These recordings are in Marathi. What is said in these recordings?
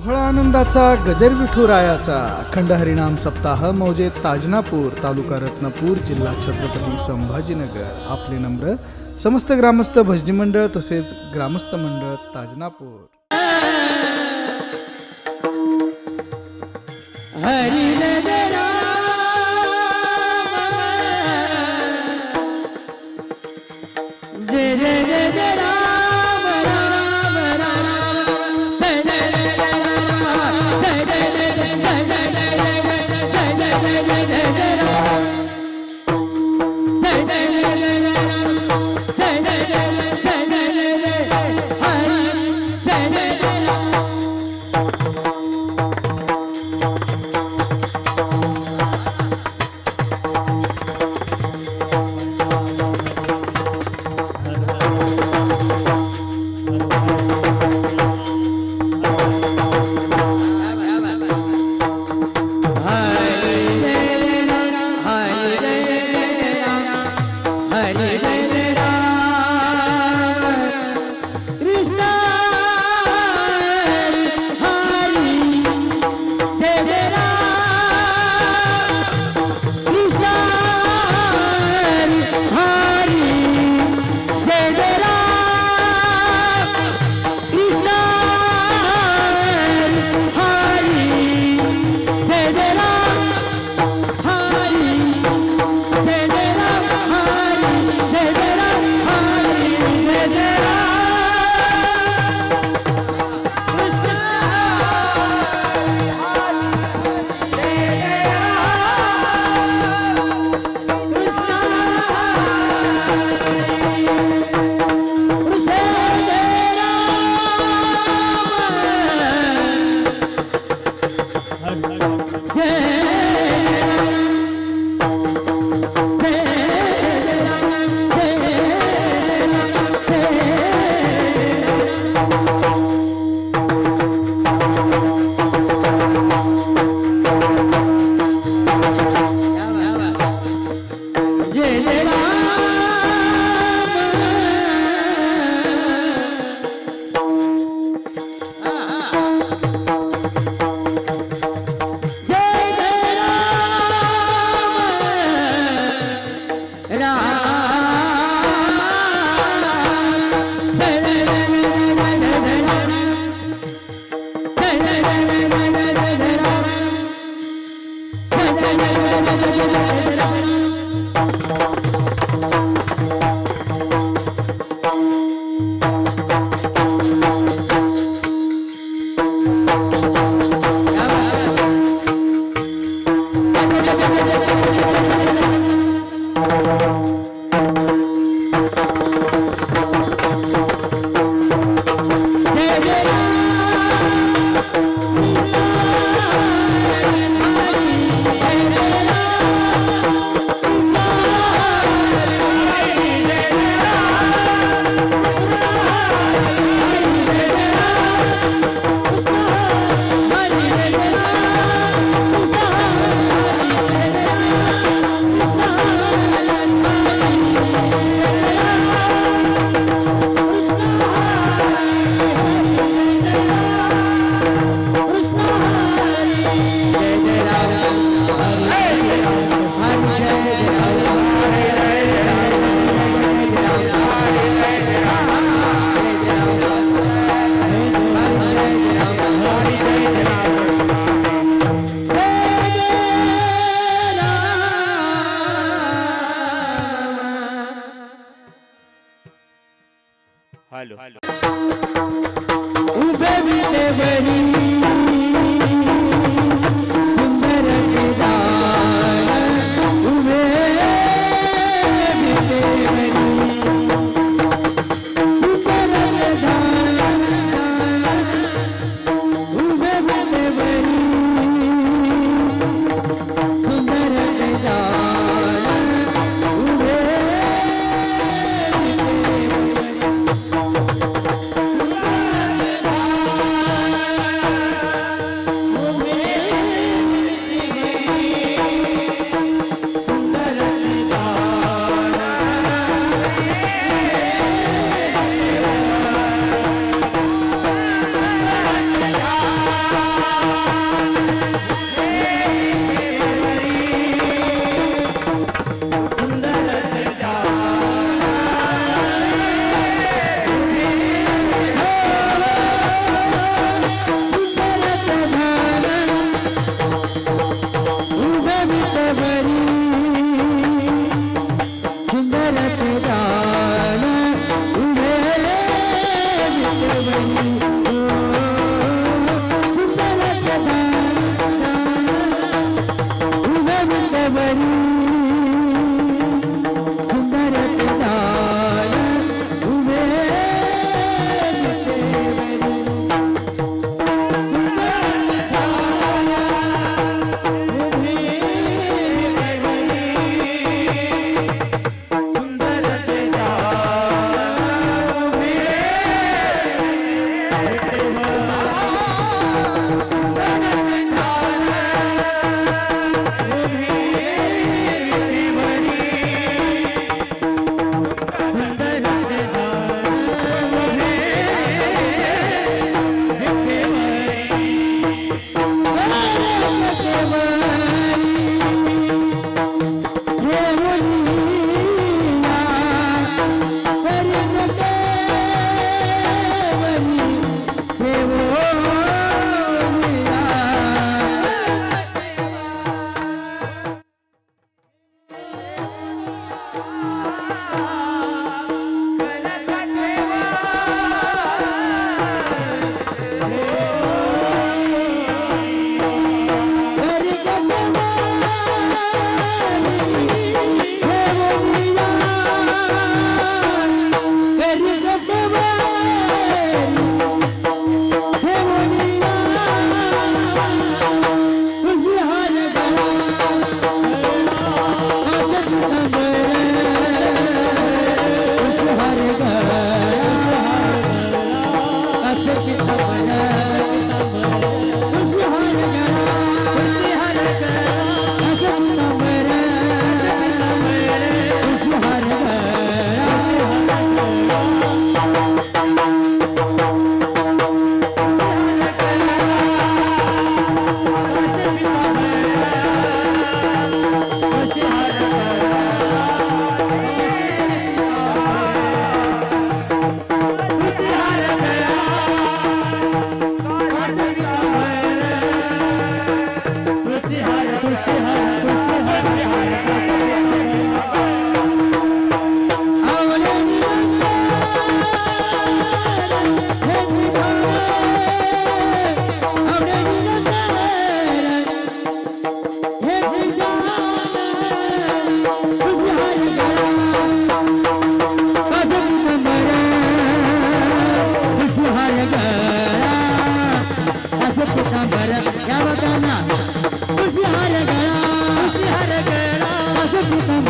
सोहळा आनंदाचा गजर विठुरायाचा अखंड हरिणाम सप्ताह मौजे ताजनापूर तालुका रत्नापूर जिल्हा छत्रपती संभाजीनगर. आपले नम्र समस्त ग्रामस्थ भजनी मंडळ तसेच ग्रामस्थ मंडळ ताजनापूर. हरी Halo. Halo.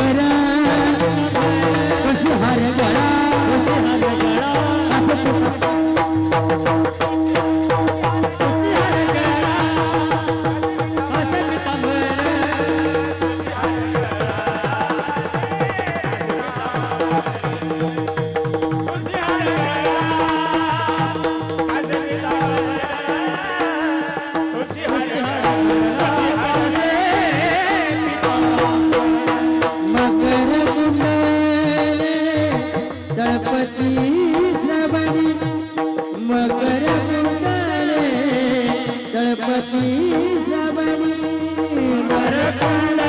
വരാ ರಮಣಿ ಮರಕೊಂಡ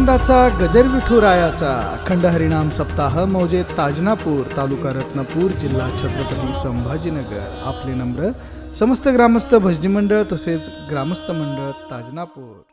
आनंदाचा गजर विठुरायाचा. अखंड हरिणाम सप्ताह मौजे ताजनापूर तालुका रत्नापूर जिल्हा छत्रपती संभाजीनगर. आपले नम्र समस्त ग्रामस्थ भजनी मंडळ तसेच ग्रामस्थ मंडळ ताजनापूर.